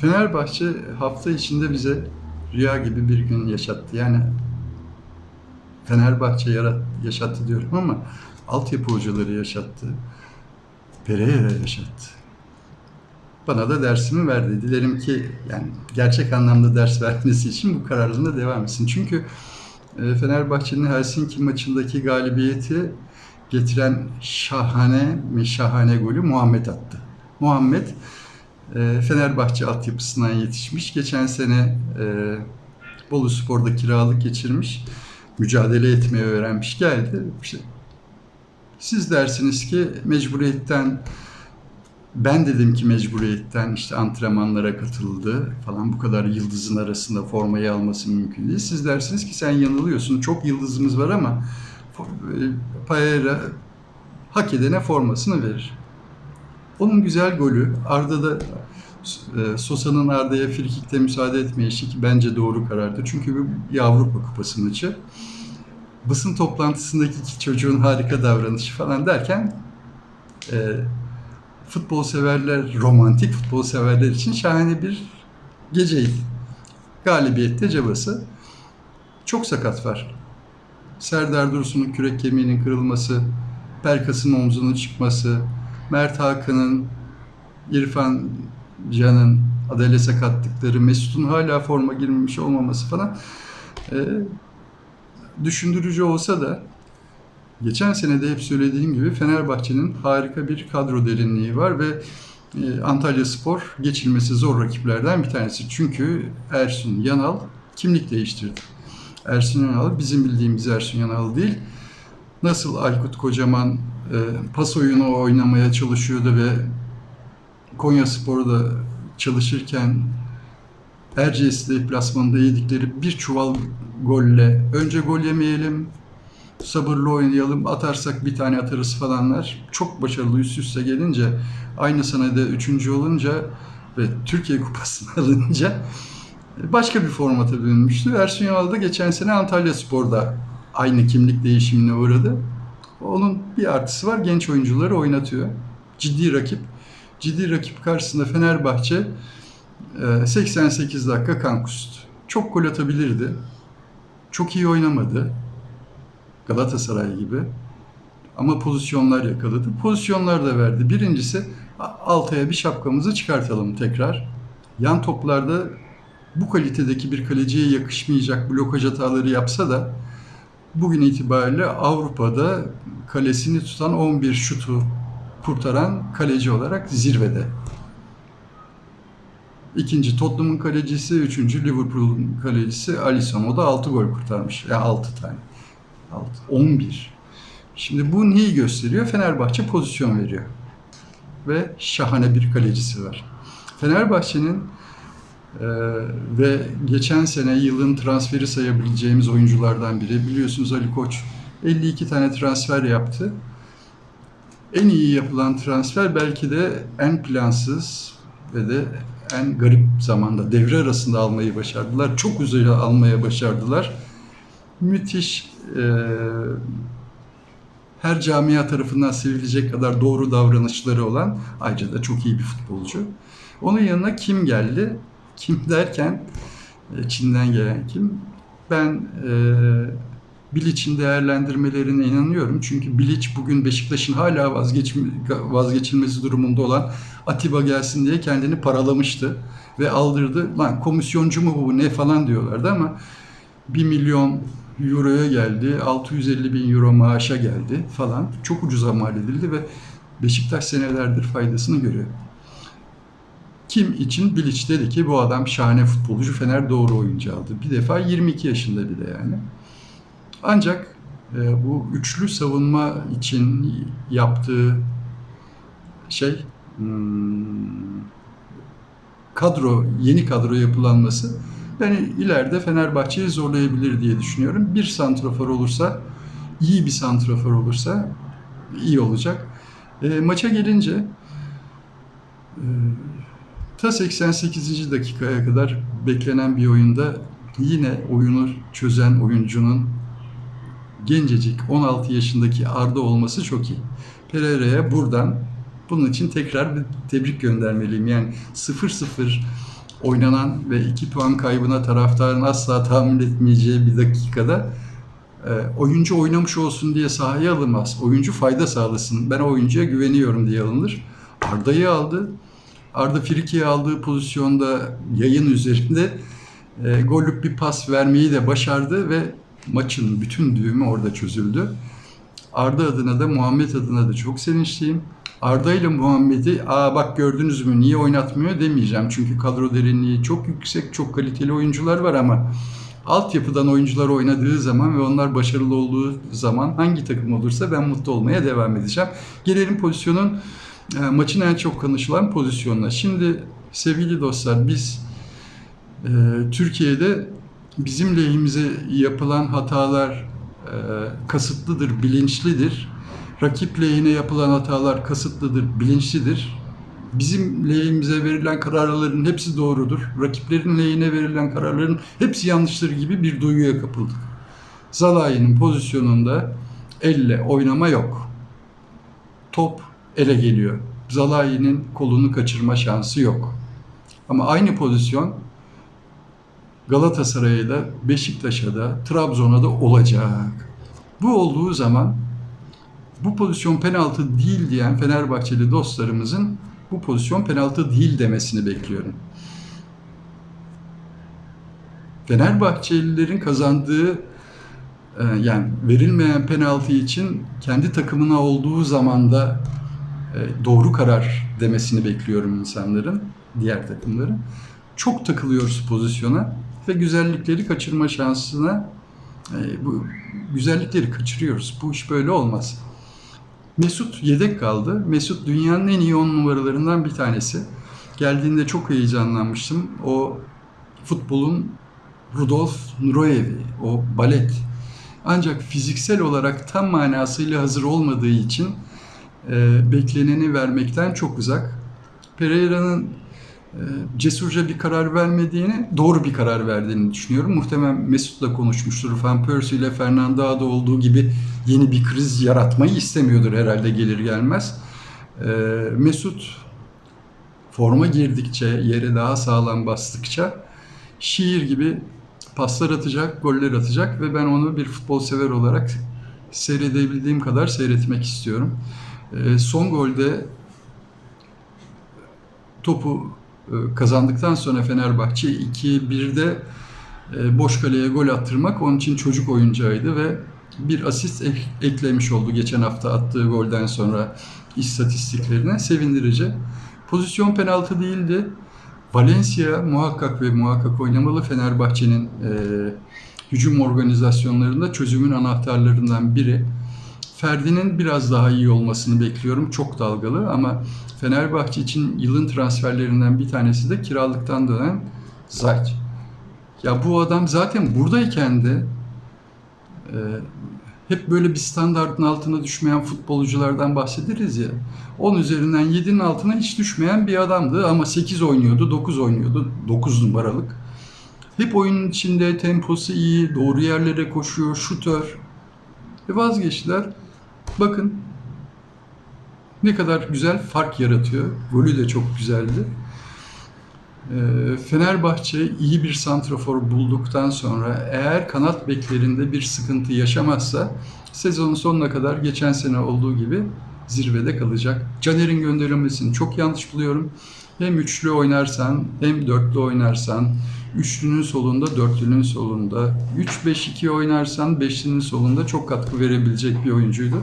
Fenerbahçe hafta içinde bize rüya gibi bir gün yaşattı. Yani Fenerbahçe yarat, yaşattı diyorum ama altyapı hocaları yaşattı. Pereira yaşattı. Bana da dersimi verdi. Dilerim ki yani gerçek anlamda ders vermesi için bu kararında devam etsin. Çünkü e, Fenerbahçe'nin Helsinki maçındaki galibiyeti getiren şahane mi şahane golü Muhammed attı. Muhammed e, Fenerbahçe altyapısından yetişmiş. Geçen sene e, Bolu Spor'da kiralık geçirmiş. Mücadele etmeyi öğrenmiş geldi. İşte siz dersiniz ki mecburiyetten ben dedim ki mecburiyetten işte antrenmanlara katıldı falan bu kadar yıldızın arasında formayı alması mümkün değil. Siz dersiniz ki sen yanılıyorsun. Çok yıldızımız var ama Paera hak edene formasını verir. Onun güzel golü Arda da e, Sosa'nın Arda'ya frikikte müsaade etmeyişi ki bence doğru karardı. Çünkü bir Avrupa Kupası maçı. Basın toplantısındaki iki çocuğun harika davranışı falan derken e, futbol severler, romantik futbol severler için şahane bir geceydi. Galibiyette cabası. Çok sakat var. Serdar Dursun'un kürek kemiğinin kırılması, Perkas'ın omzunun çıkması, Mert Hakan'ın, İrfan Can'ın adale sakatlıkları, Mesut'un hala forma girmemiş olmaması falan e, düşündürücü olsa da geçen sene de hep söylediğim gibi Fenerbahçe'nin harika bir kadro derinliği var ve e, Antalya Spor geçilmesi zor rakiplerden bir tanesi. Çünkü Ersun Yanal kimlik değiştirdi. Ersun Yanal bizim bildiğimiz Ersun Yanal değil. Nasıl Aykut Kocaman e, pas oyunu oynamaya çalışıyordu ve Konya Spor'da çalışırken Erciyes deplasmanında yedikleri bir çuval golle önce gol yemeyelim, sabırlı oynayalım, atarsak bir tane atarız falanlar. Çok başarılı üst üste gelince aynı senede üçüncü olunca ve Türkiye Kupası'nı alınca başka bir formata bürünmüştü. Ersun Yanal geçen sene Antalya Spor'da aynı kimlik değişimine uğradı. Onun bir artısı var. Genç oyuncuları oynatıyor. Ciddi rakip. Ciddi rakip karşısında Fenerbahçe 88 dakika kan kustu. Çok gol atabilirdi. Çok iyi oynamadı. Galatasaray gibi. Ama pozisyonlar yakaladı. Pozisyonlar da verdi. Birincisi Altay'a bir şapkamızı çıkartalım tekrar. Yan toplarda bu kalitedeki bir kaleciye yakışmayacak blokaj hataları yapsa da bugün itibariyle Avrupa'da kalesini tutan 11 şutu kurtaran kaleci olarak zirvede. İkinci Tottenham'ın kalecisi, üçüncü Liverpool'un kalecisi Alisson. O da 6 gol kurtarmış. Ya yani 6 tane. 6, 11. Şimdi bu neyi gösteriyor? Fenerbahçe pozisyon veriyor. Ve şahane bir kalecisi var. Fenerbahçe'nin ee, ve geçen sene yılın transferi sayabileceğimiz oyunculardan biri. Biliyorsunuz Ali Koç 52 tane transfer yaptı. En iyi yapılan transfer belki de en plansız ve de en garip zamanda devre arasında almayı başardılar. Çok uzaya almaya başardılar. Müthiş e, her camia tarafından sevilecek kadar doğru davranışları olan ayrıca da çok iyi bir futbolcu. Onun yanına kim geldi? Kim derken e, Çin'den gelen kim? Ben e, Bilic'in değerlendirmelerine inanıyorum. Çünkü Bilic bugün Beşiktaş'ın hala vazgeç, vazgeçilmesi durumunda olan Atiba gelsin diye kendini paralamıştı. Ve aldırdı. Lan komisyoncu mu bu ne falan diyorlardı ama 1 milyon euroya geldi. 650 bin euro maaşa geldi falan. Çok ucuza mal edildi ve Beşiktaş senelerdir faydasını görüyor. Kim için Bilic dedi ki bu adam şahane futbolcu Fener doğru oyuncu aldı. Bir defa 22 yaşında bir de yani. Ancak e, bu üçlü savunma için yaptığı şey hmm, kadro, yeni kadro yapılanması beni ileride Fenerbahçe'yi zorlayabilir diye düşünüyorum. Bir santrafor olursa, iyi bir santrafor olursa iyi olacak. E, maça gelince e, ta 88. dakikaya kadar beklenen bir oyunda yine oyunu çözen oyuncunun gencecik 16 yaşındaki Arda olması çok iyi. Pereira'ya buradan bunun için tekrar bir tebrik göndermeliyim. Yani 0-0 oynanan ve 2 puan kaybına taraftarın asla tahmin etmeyeceği bir dakikada e, oyuncu oynamış olsun diye sahaya alınmaz. Oyuncu fayda sağlasın. Ben oyuncuya güveniyorum diye alınır. Arda'yı aldı. Arda Friki'ye aldığı pozisyonda yayın üzerinde e, gollük bir pas vermeyi de başardı ve maçın bütün düğümü orada çözüldü. Arda adına da Muhammed adına da çok sevinçliyim. Arda ile Muhammed'i aa bak gördünüz mü niye oynatmıyor demeyeceğim. Çünkü kadro derinliği çok yüksek, çok kaliteli oyuncular var ama altyapıdan oyuncular oynadığı zaman ve onlar başarılı olduğu zaman hangi takım olursa ben mutlu olmaya devam edeceğim. Gelelim pozisyonun maçın en çok konuşulan pozisyonuna. Şimdi sevgili dostlar biz e, Türkiye'de bizim lehimize yapılan hatalar e, kasıtlıdır, bilinçlidir. Rakip lehine yapılan hatalar kasıtlıdır, bilinçlidir. Bizim lehimize verilen kararların hepsi doğrudur. Rakiplerin lehine verilen kararların hepsi yanlıştır gibi bir duyguya kapıldık. Zalai'nin pozisyonunda elle oynama yok. Top ele geliyor. Zalai'nin kolunu kaçırma şansı yok. Ama aynı pozisyon Galatasaray'a da, Beşiktaş'a da, Trabzon'a da olacak. Bu olduğu zaman bu pozisyon penaltı değil diyen Fenerbahçeli dostlarımızın bu pozisyon penaltı değil demesini bekliyorum. Fenerbahçelilerin kazandığı e, yani verilmeyen penaltı için kendi takımına olduğu zamanda doğru karar demesini bekliyorum insanların, diğer takımların. Çok takılıyoruz pozisyona ve güzellikleri kaçırma şansına e, bu güzellikleri kaçırıyoruz. Bu iş böyle olmaz. Mesut yedek kaldı. Mesut dünyanın en iyi on numaralarından bir tanesi. Geldiğinde çok heyecanlanmıştım. O futbolun Rudolf Nureyevi, o balet. Ancak fiziksel olarak tam manasıyla hazır olmadığı için e, bekleneni vermekten çok uzak. Pereira'nın e, cesurca bir karar vermediğini, doğru bir karar verdiğini düşünüyorum. Muhtemelen Mesut'la konuşmuştur. Van Persie ile Fernando'da olduğu gibi yeni bir kriz yaratmayı istemiyordur herhalde gelir gelmez. E, Mesut forma girdikçe, yere daha sağlam bastıkça şiir gibi paslar atacak, goller atacak ve ben onu bir futbol sever olarak seyredebildiğim kadar seyretmek istiyorum. E, son golde topu e, kazandıktan sonra Fenerbahçe 2-1'de e, boş kaleye gol attırmak onun için çocuk oyuncağıydı ve bir asist ek- eklemiş oldu geçen hafta attığı golden sonra istatistiklerine. Sevindirici. Pozisyon penaltı değildi. Valencia muhakkak ve muhakkak oynamalı Fenerbahçe'nin e, hücum organizasyonlarında çözümün anahtarlarından biri. Ferdi'nin biraz daha iyi olmasını bekliyorum. Çok dalgalı ama Fenerbahçe için yılın transferlerinden bir tanesi de kiralıktan dönen Zayt. Ya bu adam zaten buradayken de e, hep böyle bir standartın altına düşmeyen futbolculardan bahsederiz ya. 10 üzerinden 7'nin altına hiç düşmeyen bir adamdı ama 8 oynuyordu, 9 oynuyordu. 9 numaralık. Hep oyunun içinde temposu iyi, doğru yerlere koşuyor, şutör. Ve vazgeçtiler. Bakın ne kadar güzel fark yaratıyor. Golü de çok güzeldi. Ee, Fenerbahçe iyi bir santrafor bulduktan sonra eğer kanat beklerinde bir sıkıntı yaşamazsa sezonun sonuna kadar geçen sene olduğu gibi zirvede kalacak. Caner'in gönderilmesini çok yanlış buluyorum. Hem üçlü oynarsan hem dörtlü oynarsan üçlünün solunda dörtlünün solunda 3-5-2 oynarsan beşlinin solunda çok katkı verebilecek bir oyuncuydu.